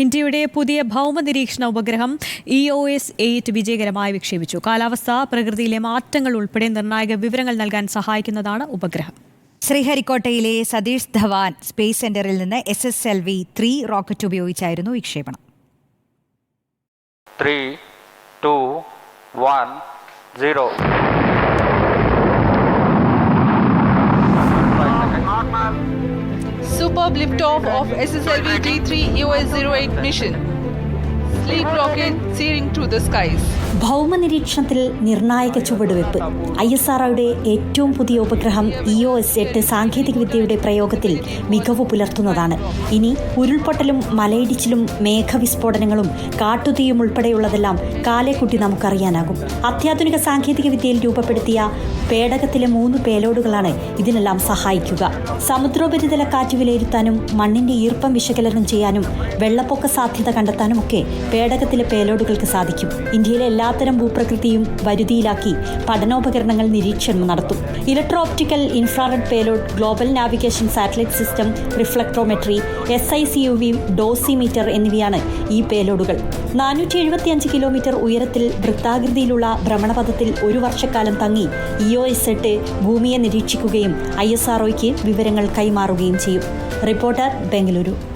ഇന്ത്യയുടെ പുതിയ ഭൗമ നിരീക്ഷണ ഉപഗ്രഹം ഇ ഒ എസ് എയ്റ്റ് വിജയകരമായി വിക്ഷേപിച്ചു. കാലാവസ്ഥ പ്രകൃതിയിലെ മാറ്റങ്ങൾ ഉൾപ്പെടെ നിർണായക വിവരങ്ങൾ നൽകാൻ സഹായിക്കുന്നതാണ് ഉപഗ്രഹം. ശ്രീഹരിക്കോട്ടയിലെ സതീഷ് ധവാൻ സ്പേസ് സെന്ററിൽ നിന്ന് S S L V three rocket ഉപയോഗിച്ചായിരുന്നു വിക്ഷേപണം. Three two one zero Superb liftoff of SSLV D3 EOS-08 mission. Sleep നിരീക്ഷണത്തിൽ നിർണായക ചുവടുവെപ്പ് ഐ എസ് ആർഒയുടെ ഏറ്റവും പുതിയ ഉപഗ്രഹം ഇ ഒ എസ് എട്ട് സാങ്കേതികവിദ്യയുടെ പ്രയോഗത്തിൽ മികവ് പുലർത്തുന്നതാണ്. ഇനി ഉരുൾപൊട്ടലും മലയിടിച്ചിലും മേഘവിസ്ഫോടനങ്ങളും കാട്ടുതീയും ഉൾപ്പെടെയുള്ളതെല്ലാം കാലേക്കുട്ടി നമുക്കറിയാനാകും. അത്യാധുനിക സാങ്കേതിക വിദ്യയിൽ രൂപപ്പെടുത്തിയ പേടകത്തിലെ മൂന്ന് പേലോഡുകളാണ് ഇതിനെല്ലാം സഹായിക്കുക. സമുദ്രോപരിതല കാറ്റ് വിലയിരുത്താനും മണ്ണിന്റെ ഈർപ്പം വിശകലനം ചെയ്യാനും വെള്ളപ്പൊക്ക സാധ്യത കണ്ടെത്താനും ഒക്കെ പേടകത്തിലെ പേലോഡുകൾക്ക് സാധിക്കും. ഇന്ത്യയിലെ എല്ലാത്തരം ഭൂപ്രകൃതിയും വരുതിയിലാക്കി പഠനോപകരണങ്ങൾ നിരീക്ഷണം നടത്തും. Electro optical infrared payload global navigation satellite system reflectometry S I C U V dosimeter എന്നിവയാണ് ഈ പേലോഡുകൾ. നാനൂറ്റി എഴുപത്തിയഞ്ച് കിലോമീറ്റർ ഉയരത്തിൽ വൃത്താകൃതിയിലുള്ള ഭ്രമണപഥത്തിൽ ഒരു വർഷക്കാലം തങ്ങി ഇ ഒ എസ് എട്ട് ഭൂമിയെ നിരീക്ഷിക്കുകയും ഐ എസ് ആർഒയ്ക്ക് വിവരങ്ങൾ കൈമാറുകയും ചെയ്യും. റിപ്പോർട്ടർ ബംഗളൂരു.